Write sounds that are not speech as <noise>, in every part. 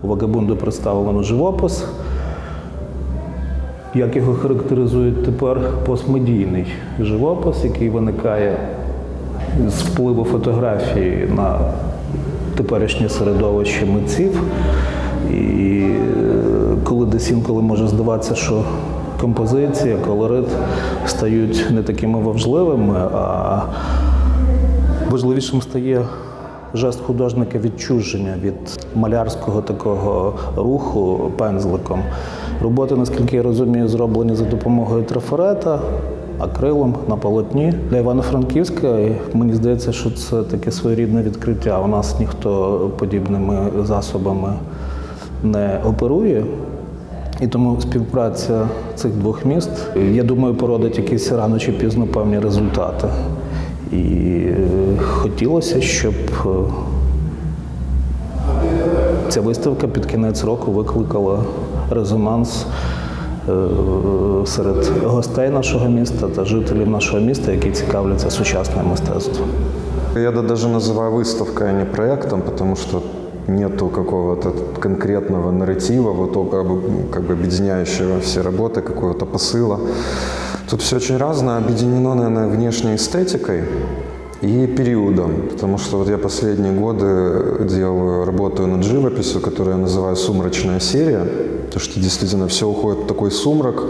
У Вагабунду представлено живопис. Як його характеризують тепер постмедійний живопис, який виникає з впливу фотографії на теперішнє середовище митців. І е, коли десь інколи може здаватися, що композиція, колорит стають не такими важливими, а важливішим стає жест художника відчуження від малярського такого руху пензликом. Роботи, наскільки я розумію, зроблені за допомогою трафарета, акрилом на полотні. Для Івано-Франківська мені здається, що це таке своєрідне відкриття. У нас ніхто подібними засобами не оперує. І тому співпраця цих двох міст, я думаю, породить якісь рано чи пізно певні результати. І е, хотілося, щоб е, ця виставка під кінець року викликала резонанс е, серед гостей нашого міста та жителів нашого міста, які цікавляться сучасним мистецтвом. Я это даже называю выставкой, а не проектом, потому что нету какого-то конкретного нарратива, вот как бы, как бы объединяющего все работы, какого-то посыла. Тут все очень разное, объединено, наверное, внешней эстетикой и периодом, потому что вот я последние годы делаю, работаю над живописью, которую я называю «сумрачная серия», потому что действительно все уходит в такой сумрак,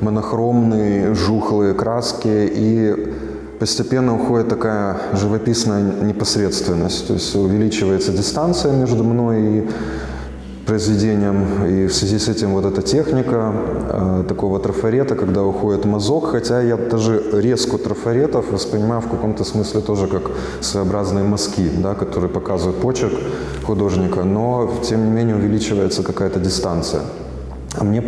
монохромные, жухлые краски и постепенно уходит такая живописная непосредственность, то есть увеличивается дистанция между мной и произведением, и в связи с этим вот эта техника э, такого трафарета, когда уходит мазок, хотя я даже резку трафаретов воспринимаю в каком-то смысле тоже как своеобразные мазки, да, которые показывают почерк художника, но тем не менее увеличивается какая-то дистанция. А мне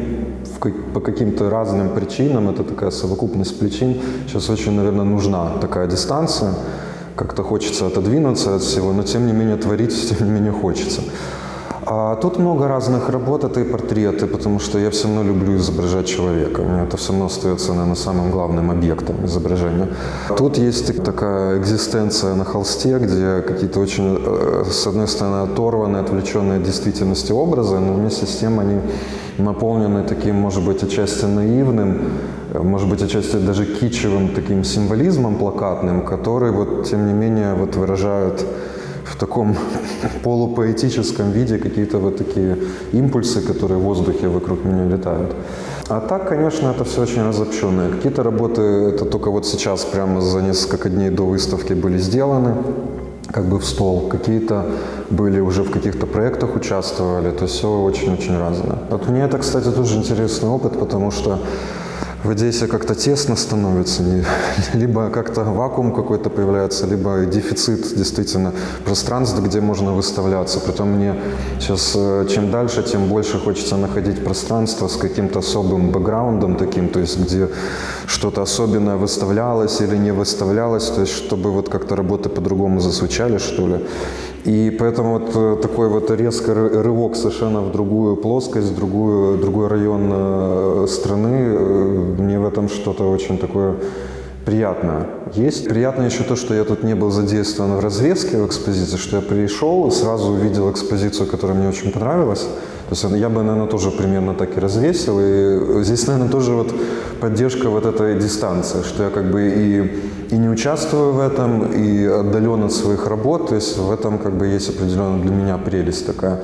по каким-то разным причинам, это такая совокупность причин, сейчас очень, наверное, нужна такая дистанция. Как-то хочется отодвинуться от всего, но тем не менее творить, <laughs> тем не менее хочется. А тут много разных работ, это и портреты, потому что я все равно люблю изображать человека. Меня это все равно остается, наверное, самым главным объектом изображения. Тут есть такая экзистенция на холсте, где какие-то очень, э, с одной стороны, оторванные, отвлеченные от действительности образы, но вместе с тем они наполнены таким, может быть, отчасти наивным, э, может быть, отчасти даже кичевым таким символизмом плакатным, который, вот, тем не менее, вот, выражают в таком <laughs> полупоэтическом виде какие-то вот такие импульсы, которые в воздухе вокруг меня летают. А так, конечно, это все очень разобщенное. Какие-то работы, это только вот сейчас, прямо за несколько дней до выставки были сделаны, как бы в стол. Какие-то были уже в каких-то проектах участвовали, то есть все очень-очень разное. Вот мне это, кстати, тоже интересный опыт, потому что в Одессе как-то тесно становится, не- <laughs> либо как-то вакуум какой-то появляется, либо дефицит действительно пространств, где можно выставляться. Притом мне сейчас э, чем дальше, тем больше хочется находить пространство с каким-то особым бэкграундом таким, то есть где что-то особенное выставлялось или не выставлялось, то есть чтобы вот как-то работы по-другому зазвучали, что ли. И поэтому вот э, такой вот резкий ры- рывок совершенно в другую плоскость, в другую, другой район э, страны, э, мне в этом что-то очень такое приятное есть. Приятно еще то, что я тут не был задействован в развеске в экспозиции, что я пришел и сразу увидел экспозицию, которая мне очень понравилась. То есть я бы, наверное, тоже примерно так и развесил. И здесь, наверное, тоже вот поддержка вот этой дистанции, что я как бы и, и не участвую в этом, и отдален от своих работ. То есть в этом как бы есть определенная для меня прелесть такая.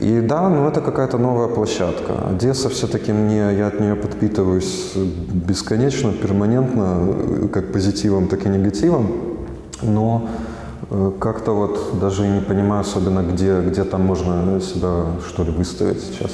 И да, ну это какая-то новая площадка. Одесса все-таки мне, я от нее подпитываюсь бесконечно, перманентно, как позитивом, так и негативом. Но э, как-то вот даже и не понимаю особенно, где, где там можно себя что ли выставить сейчас.